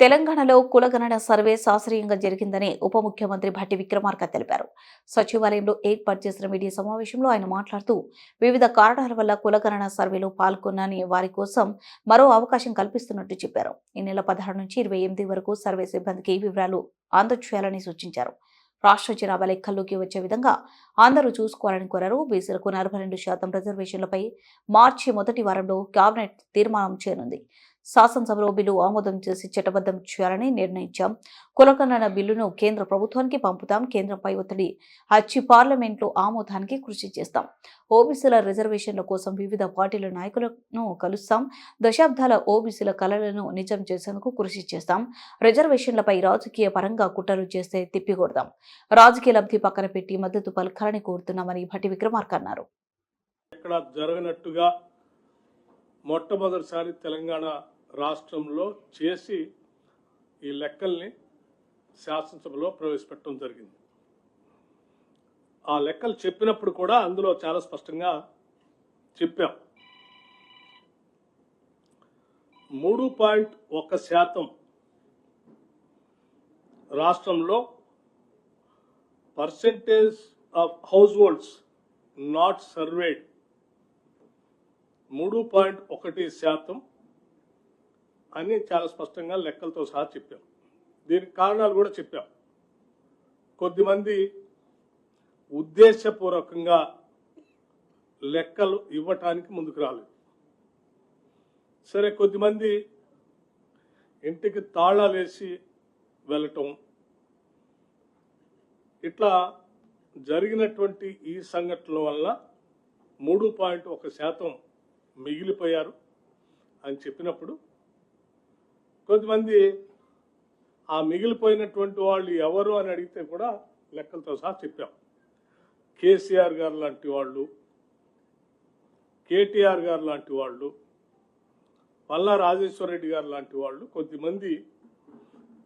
తెలంగాణలో కులగణన సర్వే శాస్త్రీయంగా జరిగిందని ఉప ముఖ్యమంత్రి భట్టి విక్రమార్క తెలిపారు. సచివాలయంలో ఏర్పాటు చేసిన మీడియా సమావేశంలో ఆయన మాట్లాడుతూ వివిధ కారణాల వల్ల కులగణన సర్వేలో పాల్గొనని వారి కోసం మరో అవకాశం కల్పిస్తున్నట్టు చెప్పారు. ఈ నెల పదహారు నుంచి ఇరవై ఎనిమిది వరకు సర్వే సిబ్బందికి ఈ వివరాలు అందచేయాలని సూచించారు. రాష్ట్ర జనాభా లెక్కల్లోకి వచ్చే విధంగా అందరూ చూసుకోవాలని కోరారు. బీసీలకు నలభై రెండు శాతం రిజర్వేషన్లపై మార్చి మొదటి వారంలో కేబినెట్ తీర్మానం చేయనుంది. శాసనసభలో బిల్లు ఆమోదం చేసి చట్టబద్ధం చేయాలని నిర్ణయించాం. కులకన్న బిల్లును కేంద్ర ప్రభుత్వానికి పంపుతాం. కేంద్రంపై ఒత్తిడి. అచ్చి పార్లమెంట్లో ఆమోదానికి కృషి చేస్తాం. ఓబీసీల రిజర్వేషన్ల కోసం వివిధ పార్టీల నాయకులను కలుస్తాం. దశాబ్దాల ఓబీసీల కళలను నిజం చేసేందుకు కృషి చేస్తాం. రిజర్వేషన్లపై రాజకీయ పరంగా కుట్రలు చేస్తే తిప్పికొడదాం రాజకీయ లబ్ధి పక్కన పెట్టి మద్దతు పలకాలని కోరుతున్నామని భట్టి విక్రమార్క అన్నారు. ఇక్కడ జరగనట్టుగా మొట్టమొదటిసారి తెలంగాణ రాష్ట్రంలో చేసి ఈ లెక్కల్ని శాసనసభలో ప్రవేశపెట్టడం జరిగింది. ఆ లెక్కలు చెప్పినప్పుడు కూడా అందులో చాలా స్పష్టంగా చెప్పాం. మూడు పాయింట్ ఒక శాతం రాష్ట్రంలో percentage of households not served. మూడు పాయింట్ ఒకటి శాతం అని చాలా స్పష్టంగా లెక్కలతో సహా చెప్పాం. దీనికి కారణాలు కూడా చెప్పాం. కొద్దిమంది ఉద్దేశపూర్వకంగా లెక్కలు ఇవ్వటానికి ముందుకు రాలేదు. సరే కొద్దిమంది ఇంటికి తాళాలు వేసి వెళ్ళటం ఇట్లా జరిగినటువంటి ఈ సంఘటనల వల్ల మూడు పాయింట్ ఒక శాతం మిగిలిపోయారు అని చెప్పినప్పుడు కొంతమంది ఆ మిగిలిపోయినటువంటి వాళ్ళు ఎవరు అని అడిగితే కూడా లెక్కలతో సహా చెప్పాం. కేసీఆర్ గారు లాంటి వాళ్ళు కేటీఆర్ గారు లాంటి వాళ్ళు పల్లా రాజేశ్వర రెడ్డి గారు లాంటి వాళ్ళు కొద్దిమంది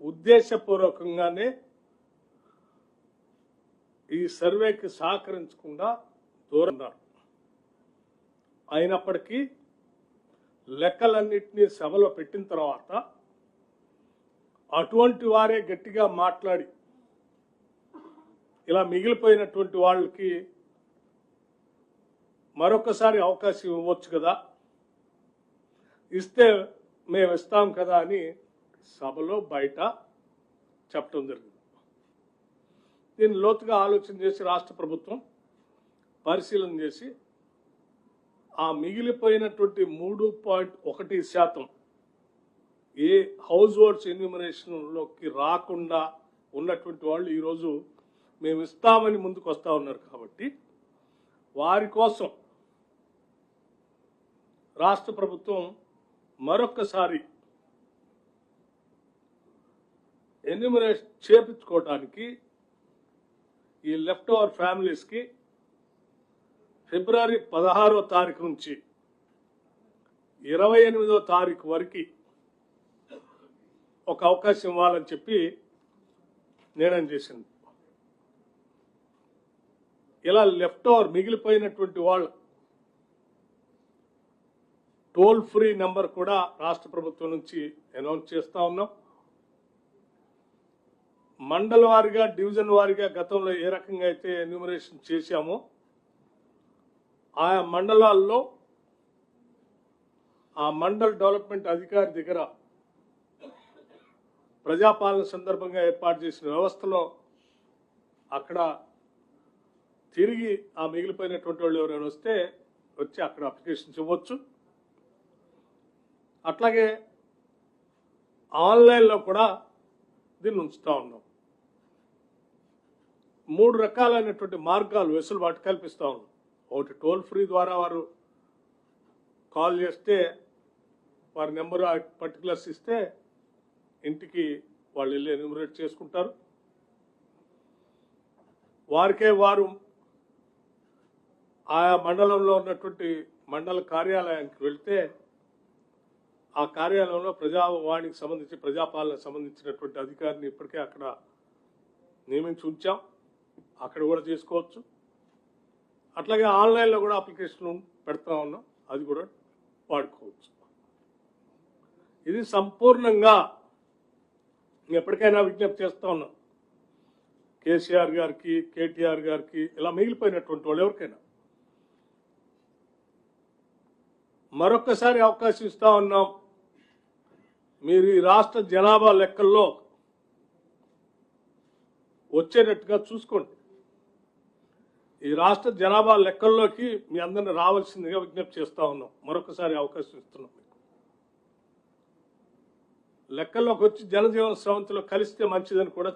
ఉద్దేశపూర్వకంగానే ఈ సర్వేకి సహకరించకుండా దూరన్నారు అయినప్పటికీ లెక్కలన్నింటినీ సభలో పెట్టిన తర్వాత అటువంటి వారే గట్టిగా మాట్లాడి ఇలా మిగిలిపోయినటువంటి వాళ్ళకి మరొకసారి అవకాశం ఇవ్వచ్చు కదా? ఇస్తే మేము ఇస్తాం కదా అని సభలో బయట చెప్పడం జరిగింది. దీన్ని లోతుగా ఆలోచన చేసి రాష్ట్ర ప్రభుత్వం పరిశీలన చేసి ఆ మిగిలిపోయినటువంటి మూడు పాయింట్ ఒకటి శాతం ఏ హౌస్ హోల్డ్స్ ఎన్యూమరేషన్లోకి రాకుండా ఉన్నటువంటి వాళ్ళు ఈరోజు మేము ఇస్తామని ముందుకు వస్తూ ఉన్నారు కాబట్టి వారి కోసం రాష్ట్ర ప్రభుత్వం మరొక్కసారి ఎన్యూమరేషన్ చేపించుకోవటానికి ఈ లెఫ్ట్ ఓవర్ ఫ్యామిలీస్కి ఫిబ్రవరి పదహారో తారీఖు నుంచి ఇరవై ఎనిమిదో తారీఖు వరకు ఒక అవకాశం ఇవ్వాలని చెప్పి నిర్ణయం చేసింది. ఇలా లెఫ్ట్ ఓవర్ మిగిలిపోయినటువంటి వాళ్ళు టోల్ ఫ్రీ నెంబర్ కూడా రాష్ట్ర ప్రభుత్వం నుంచి అనౌన్స్ చేస్తా ఉన్నాం. మండల వారిగా డివిజన్ వారిగా గతంలో ఏ రకంగా అయితే ఎన్యూమరేషన్ చేశామో ఆయా మండలాల్లో ఆ మండల్ డెవలప్మెంట్ అధికారి దగ్గర ప్రజాపాలన సందర్భంగా ఏర్పాటు చేసిన వ్యవస్థలో అక్కడ తిరిగి ఆ మిగిలిపోయినటువంటి వాళ్ళు ఎవరైనా వస్తే వచ్చి అక్కడ అప్లికేషన్స్ ఇవ్వచ్చు. అట్లాగే ఆన్లైన్లో కూడా దీన్ని ఉంచుతా ఉన్నాం. మూడు రకాలైనటువంటి మార్గాలు వెసులుబాటు కల్పిస్తూ ఉన్నాం. ఒకటి టోల్ ఫ్రీ ద్వారా వారు కాల్ చేస్తే వారి నెంబరు పర్టికులర్స్ ఇస్తే ఇంటికి వాళ్ళు వెళ్ళి ఎన్యూమరేట్ చేసుకుంటారు. వారికే వారు ఆయా మండలంలో ఉన్నటువంటి మండల కార్యాలయానికి వెళ్తే ఆ కార్యాలయంలో ప్రజావాణికి సంబంధించి ప్రజాపాలనకు సంబంధించినటువంటి అధికారిని ఇప్పటికే అక్కడ నియమించి ఉంచాం. అక్కడ కూడా చేసుకోవచ్చు. అట్లాగే ఆన్లైన్లో కూడా అప్లికేషన్ పెడతా ఉన్నాం. అది కూడా వాడుకోవచ్చు. ఇది సంపూర్ణంగా నేను ఎప్పటికైనా విజ్ఞప్తి చేస్తా ఉన్నా. కేసీఆర్ గారికి కేటీఆర్ గారికి ఇలా మిగిలిపోయినటువంటి వాళ్ళు ఎవరికైనా. మరొక్కసారి అవకాశం ఇస్తా ఉన్నాం. మీరు ఈ రాష్ట్ర జనాభా లెక్కల్లో వచ్చేటట్టుగా చూసుకోండి. ఈ రాష్ట్ర జనాభా లెక్కల్లోకి మీ అందరిని రావాల్సిందిగా విజ్ఞప్తి చేస్తా ఉన్నాం. మరొకసారి అవకాశం ఇస్తున్నాం. లెక్కల్లోకి వచ్చి జనజీవన స్రవంతిలో కలిస్తే మంచిదని కూడా